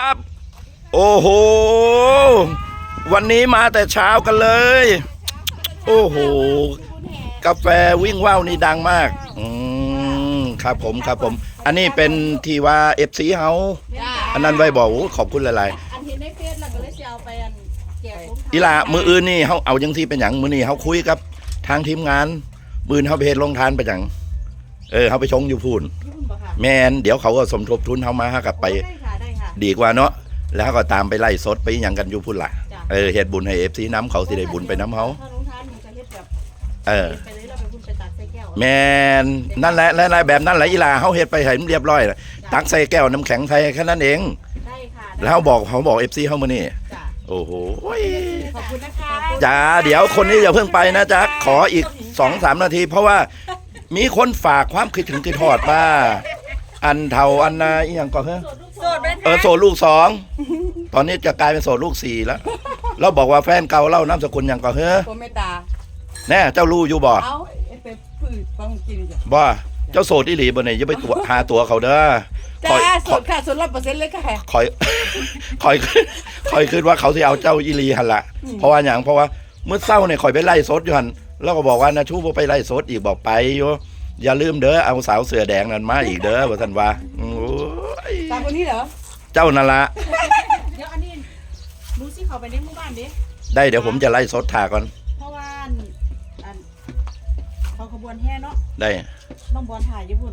ครับโอ้โห วันนี้มาแต่เช้ากันเลย โอ้โห กาแฟวิ่งว่าวนี่ดังมาก อืมครับผมครับผม อันนี้เป็นที่ว่าเอฟซีเฮาจ้าอันนั้นไว้บอกโอ้ขอบคุณหลายอันเห็นในเฟซแล้วก็เลยสิเอาไปอันแจกผมๆอีหลามืออื่นนี่เฮาเอาจังที่เป็นหยังมือนี่เฮาคุยกับ ทางทีมงาน มือนเฮาไปเฮ็ดลงทานไปหยังเออเฮาไปชงอยู่พูนญี่ปุ่นปะค่ะแมนเดี๋ยวเขาก็สมทบทุนเฮามาหากลับไปได้ค่ะได้ค่ะดีกว่าเนาะแล้วก็ตามไปไล่สดไปหยังกันอยู่พุ่นล่ะจ้ะ เออเฮ็ดบุญให้ FC น้ำเขาสิได้บุญไปน้ำเฮาถ้าลงทานหนูจะเฮ็ดแบบเออ ไปเลยเราไปพุ่นไปตัดใส่แก้วแมนนั่นแหละและและแบบนั้นแหละอีหลาเฮาเฮ็ดไปให้มันเรียบร้อยน่ะตักใส่แก้วน้ำแข็งใส่แค่นั้นเอง ได้ค่ะแล้วเขาบอกเขาบอก FC เฮามื้อนี้จ้ะโอ้โหขอบคุณนะคะจ้าเดี๋ยวคนนี้อย่าเพิ่งไปนะจ๊ะขออีก 2-3 นาที เพราะว่ามีคนฝากความคิดถึงคิดทอดว่าอันเทาอันนาอีหยังก่อนเฮ้โสดไหม เออโสดลูกสอง ตอนนี้จะกลายเป็นโสดลูกสี่แล้ว เราบอกว่าแฟนเก่าเล่านามสกุลอย่างก่อนเฮ้อผมไม่ตาแน่เจ้ารู้อยู่บ่เอาไอ้เป็ดพืชฟังกินจ้ะบ่เจ้าโสดอีหลีบ่เนี่ยอย่าไปตัวหาตัวเขาเด้อคจ้าอยสดค่ะสดร้อยเปอร์เซ็นต์เลยค่ะคอยคอยคอยคิดว่าเขาสิเอาเจ้าอีหลีหันละเพราะว่าอย่างเพราะว่าเมื่อเศร้าเนี่ยคอยไปไล่สดอยู่หันแล้วก็บอกว่านะชูบ่ไปไล่สดอีกบอกไปอยู่อย่าลืมเด้อเอาสาวเสือแดงนั่นมาอีกเด้อว่าท่านว่าโอ้ยตามคนนี้เหรอ เจ้านั่นละเดี๋ยวอันนี้หนูสิเข้าไปในหมู่บ้านดิได้เดี๋ยวผมจะไล่สดถ่าก่อน เพราะว่าอันอันเขาขบวนแห่เนาะได้ น้องบอลถ่ายญี่ปุ่น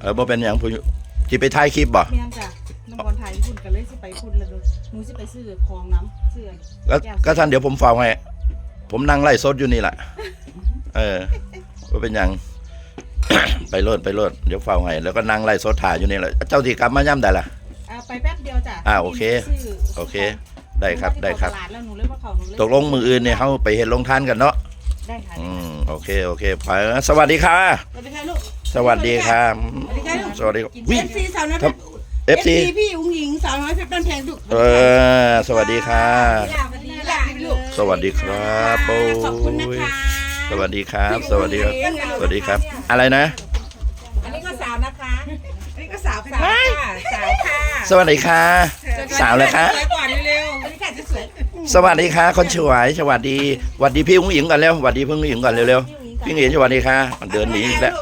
เออบ่เป็นอย่างผู้ที่ไปถ่ายคลิปบ่แม่นจ้ะน้องบอลถ่ายญี่ปุ่นก็เลยสิไปพุ่นแล้วดูหนูสิไปซื้อของน้ำซื้อแล้วก็ท่านเดี๋ยวผมฟังให้ผมนั่งไล่สดอยู่นี่แหละเออว่าเป็นอย่าง ไปโลดไปโลดเดี๋ยวฟังให้แล้วก็นั่งไล่สดถ่ายอยู่นี่แหละเจ้าที่กลับมาย่ำได้ล่ะอ่าไป แป๊บเดียวจ้ะอ่าโอเค ซื้โอเค ได้ครับได้ครับ ตลาดแล้วหนูเลยว่าเขาหนูเลยตกลงมืออื่นเนี่ยเขาไปเห็นลงทานกันเนาะได้ค่ะอืมโอเคโอเคไปสวัสดีค่ะ สวัสดีค่ะลูก สวัสดีค่ะสวัสดีค่ะสวัสดีวิ เอฟซีสาวน้อยครับเอฟ FC ซีพี่อุ้งหญิงสาวน้อยเพชรบ้านแพงดุกเออสวัสดีค่ะสวัสดีค่ะลูกสวัสดีครับโอ้ขอบคุณนะคะสวัสดีครับ สวัสดีครับ สวัสดีครับ อะไรนะ อันนี้ก็สาวนะคะอันนี้ก็สาวค่ะสาวค่ะสวั สดีค่ะ สาวเลยคะสวยกว่าเร็วๆอันนี้ค่ะจะสวยสวัสดีค่ะคนสวยสวัสดีสวัสดีพี่อุ้งอิงก่อนเร็วสวัสดีพี่อุ้งอิงก่อนเร็วๆพี่อุ้งอิงสวัสดีค่ะเดินหนีอีกแล้ว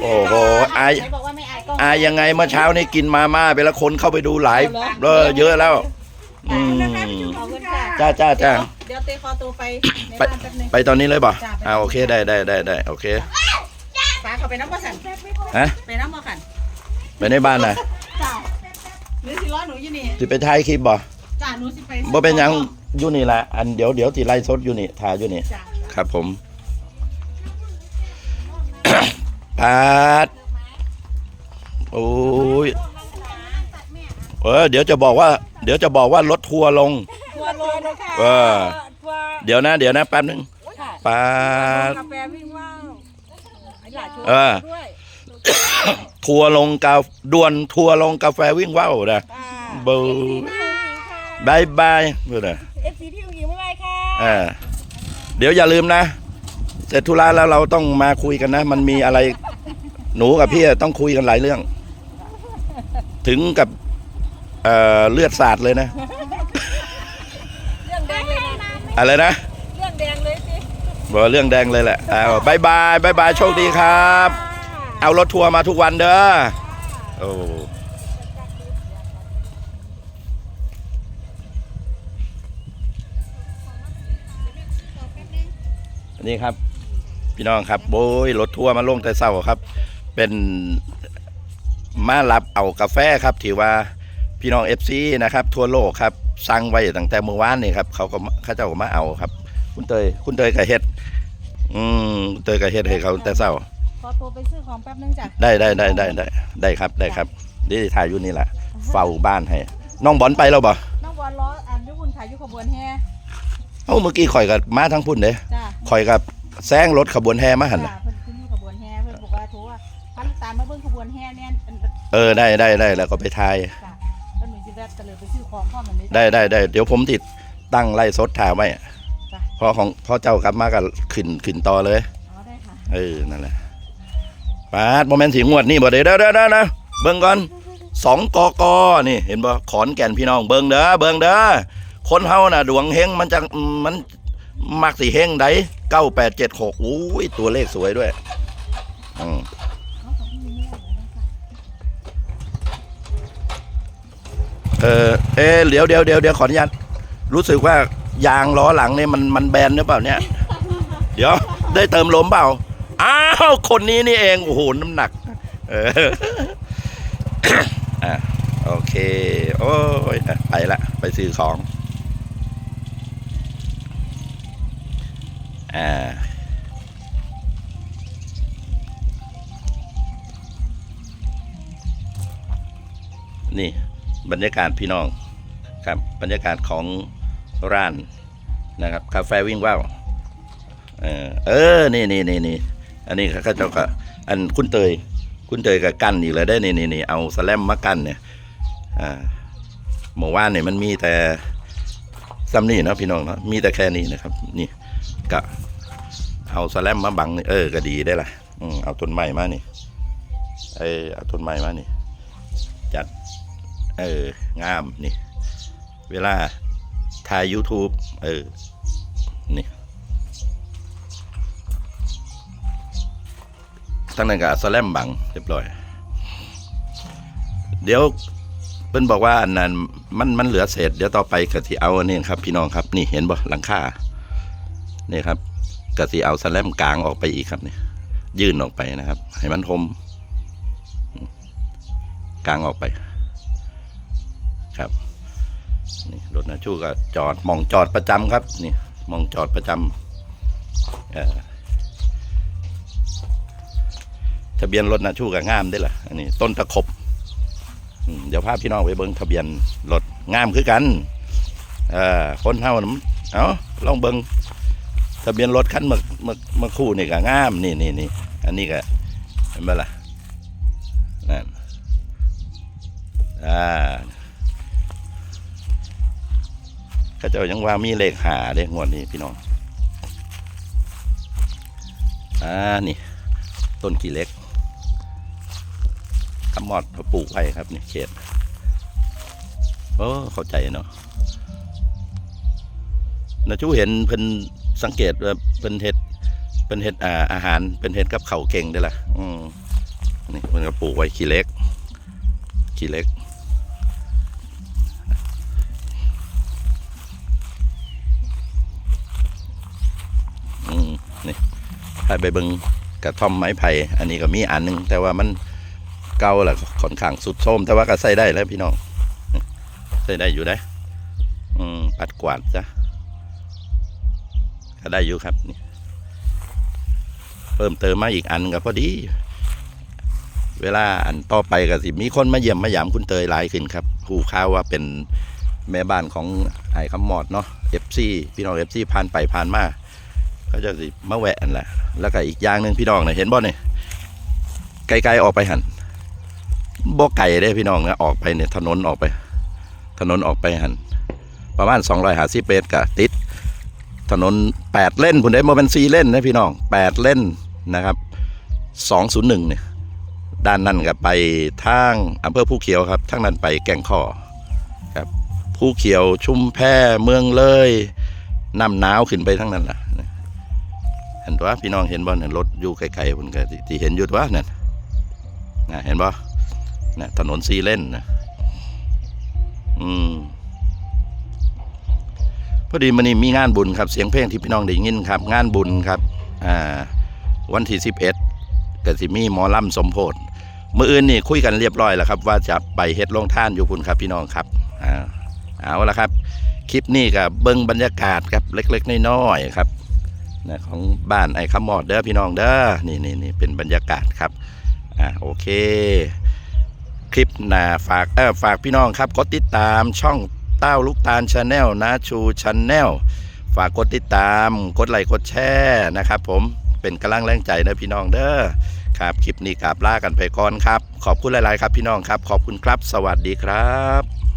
โอ้โหอายไหนบอกว่าไม่อายกล้องอายยังไงเมื่อเช้านี้กินมาม่าไปแล้วคนเข้าไปดูหลายเออเยอะแล้วอืมขอบคุณค่ะจ้าจ้าจ้าเดี๋ยวเตะคอตัวไปในไปบ้านแป๊บนึงไปตอนนี้เลยป่ะจ้ะอ่าโอเคได้ได้ได้ได้โอเคป้าเขาไปน้ำมาขันฮะไปน้ำมาขันไปในบ้านน่ะจ้า หรือสิล้อหนูอยู่นี่สิไปถ่ายคลิปบ่จ้าหนูสิไปบ่เป็นหยังอยู่นี่แหละอันเดี๋ยวเดี๋ยวสิไล่สดอยู่นี่ถ่ายอยู่นี่ จ้าครับผมพาดโอ้ยเออเดี๋ยวจะบอกว่า เดี๋ยวจะบอกว่ารถทัวร์ลง ทัวร์ลงนะคะเออ ทัวร์เดี๋ยวนะ เดี๋ยวนะแป๊บนึงค่ะปาด กาแฟวิ่งว่าวไอ้หลานชวนเออ ด้วย ทัวร์ลงกาด่วนทัวร์ลงกาแฟวิ่งว่าวนะอ่าเบูบายบายเพื่อนนะเอฟซีพี่อุ้งหญิงไม่ไหวค่ะอ่าเดี๋ยวอย่าลืมนะ เสร็จธุระแล้วเราต้องมาคุยกันนะ มันมีอะไรหนูกับพี่ต้องคุยกันหลายเรื่อง ถึงกับเอ่อเลือดสาดเลยนะ เรื่องแดงเลยนะอะไรนะ เรื่องแดงเลยสิบอกว่าเรื่องแดงเลยแหละอ้าวบายบายบายบายโชคดีครับ เอารถทัวร์มาทุกวันเด้อโอ้นี่ครับ พี่น้องครับโบยรถทัวร์มาลงแต่เศร้าครับ เป็นมารับเอากาแฟครับถือว่าพี่น้องเอฟซีนะครับ ทั่วโลกครับสั่งไว้ตั้งแต่เมื่อวานนี่ครับ เขาก็มาเขาเจ้าก็มาเอาครับ คุณเตยคุณเตยกับเฮ็ด อืมเตยกับเฮ็ดให้เขาแต่เศร้า ขอตัวไปซื้อของแป๊บนึงจ้ะได้ได้ได้ได้ได้ได้ครับได้ครับเดี๋ยวถ่ายอยู่นี่แหละเฝ้าบ้านให้น้องบอลไปแล้วบ่น้องบอลล้ออันญี่ปุ่นขายอยู่ขบวนแห่เอ้าเมื่อกี้ข่อยกับมาทั้งพุ่นเด้จ้าข่อยกับแซงรถขบวนแห่มาหันจ้าน่ะเพิ่นขึ้นอยู่ขบวนแห่เพิ่นบอกว่าโทรว่าพันตามมาเบิ่งขบวนแห่เนี่ยอันเออได้ได้ได้แล้วก็ไปถ่ายจ้าเพิ่นเหมือนสิแบบตะเลยไปซื้อของพ่อมันนี่ได้ได้ได้เดี๋ยวผมติดตั้งไล่สดถ่ายไว้จ้ะพอของพอเจ้ากลับมาก็ขึ้นขึ้นต่อเลยอ๋อได้ค่ะเออนั่นแหละ ปาดโมเมนต์สีงวดนี่บ่ได้เด้อเด้อเด้อนะเบิ่งก่อนสองกอกนี่ เห็นบ่ขอนแก่นพี่น้องเบิงเด้อเบิงเด้อคนเฮาน่ะดวงเฮงมันจะมันมักสิเฮงไดเก้าแปดเจ็ดหกอุ้ยตัวเลขสวยด้วยอืมเออเอะเดี๋ยวเดี๋ยวเดี๋ยวเดี๋ยวขออนุญาตรู้สึกว่ายางล้อหลังเนี่ยมันมันแบนหรือเปล่าเนี่ย เดี๋ยวได้เติมลมเปล่า อ้าวคนนี้นี่เองโอ้โหน้ำหนักเอออะโอเค โอ้ยไปละไปซื้อของอ่านี่บรรยากาศพี่น้องครับบรรยากาศของร้านนะครับกาแฟวิ่งว่าวเออเออนี่นี่นี่นี่ อันนี้เขาเจ้าก็อันคุณเตย คุณเตยกับกันอีกเลยได้นี่นี่นี่เอาสแลมมากันเนี่ยอ่าเมื่อวานเนี่ยมันมีแต่ซัมนี่เนาะพี่น้องเนาะมีแต่แค่นี้นะครับ นี่ก็เอาสแลมมาบังเออก็ดีได้ละอืมเอาต้นไม้มานี่เออเอาต้นไม้มานี่ จัดเอองามนี่ เวลาถ่าย YouTube เออ นี่ ทั้งนั้นก็สแลมบังเรียบร้อย เดี๋ยวเพิ่นบอกว่าอันนั้นมันมันเหลือเศษ เดี๋ยวต่อไปกะทิเอาอันนี้ครับ พี่น้องครับ นี่เห็นบ่หลังคานี่ครับกะทิเอาสแลมกลางออกไปอีกครับนี่ยื่นออกไปนะครับ ให้มันทมกลางออกไป ครับนี่รถนาชูก็จอดมองจอดประจำครับ นี่มองจอดประจำเอ่อ ทะเบียนรถนะชูกับงามได้ล่ะอันนี้ต้นตะขบเดี๋ยวพาพี่น้องไปเบิ้งทะเบียนรถงามคือกันเอ่อคนเท่านั้นเอาลองเบิ้งทะเบียนรถคันเมื่อเมื่อเมื่อคู่นี่ก็งามนี่นี่นี่อันนี้ก็เห็นไหมล่ะนั่นอ่าเขาเจ้ายังว่ามีเลขหาเลขงวดนี้พี่น้องอ่านี่ ต้นกี่เล็ก ขมอดเขาปลูกไว้ครับเนี่ยเขตโอ้เข้าใจเนาะนะชูเห็นเพิ่นสังเกตว่าเพิ่นเฮ็ดเพิ่นเฮ็ดอ่าอาหารเป็นเฮ็ดกับเข่าเก่งได้ละอืมนี่เพิ่นก็ปลูกไว้ขี้เล็กขี้เล็กอืมนี่ไปไปเบิงกระท่อมไม้ไผ่อันนี้ก็มีอันหนึง แต่ว่ามัน เก่าแหละค่อนข้างสุดโทมแต่ว่าก็ใส่ได้แล้วพี่น้องใส่ได้อยู่ได้อืมปัดกวาดจ้ะก็ได้อยู่ครับนี่เพิ่มเติมมาอีกอันก็พอดี เวลาอันต่อไปก็สิมีคนมาเยี่ยมมาหยามคุณเตยหลายขึ้นครับผู้ข่าวว่าเป็นแม่บ้านของไอ้คำมอดเนาะเอฟซีพี่น้องเอฟซีผ่านไปผ่านมาเขาจะสิมาแวะนั่นแหละแล้วก็อีกอย่างหนึ่งพี่น้องเนี่ยเห็นบ่เนี่ยไกลๆออกไปหัน บ่ไก่ได้พี่น้องนะออกไปเนี่ยถนนออกไป ถนนออกไปหันประมาณ250เมตรก็ติด ถนน 8 เล่นผมได้มาเป็น4เล่นนะพี่น้อง 8 เล่นนะครับ 201เนี่ยด้านนั้นก็ไปทางอำเภอภูเขียวครับทางนั้นไปแก่งข้อครับภูเขียวชุมแพเมืองเลยน้ำหนาวขึ้นไปทั้งนั้นล่ะเห็นตัวพี่น้องเห็นบ่เนี่ยรถอยู่ไกลๆผมก็ที่เห็นอยู่ตัวนั่นนะเห็นบ่ นะถนนซีเล่นนะอืมพอดีมันนี่มีงานบุญครับเสียงเพลงที่พี่น้องได้ยินครับ งานบุญครับอ่าวันที่สิบเอ็ดก็สิมีหมอลำสมโพธมื่ออื่นนี่คุยกันเรียบร้อยแล้วครับ ว่าจะไปเฮ็ดโลงท่านอยู่พุ่นครับพี่น้องครับอ่าเอาละครับ คลิปนี้กับเบิ้งบรรยากาศครับเล็ก ๆ น้อยๆครับนะของบ้านไอ้ขมอดเด้อพี่น้องเด้อนี่นี่นี่เป็นบรรยากาศครับอ่าโอเค คลิปหนาฝากเออฝากพี่น้องครับ กดติดตามช่องเต้าลูกตาลชาแนลนะชูชาแนลฝากกดติดตาม กดไลค์กดแชร์นะครับผมเป็นกำลังแรงใจนะพี่น้องเด้อครับคลิปนี้กราบลากันไปก่อนครับ ขอบคุณหลาย ๆ ครับพี่น้องครับ ขอบคุณครับ สวัสดีครับ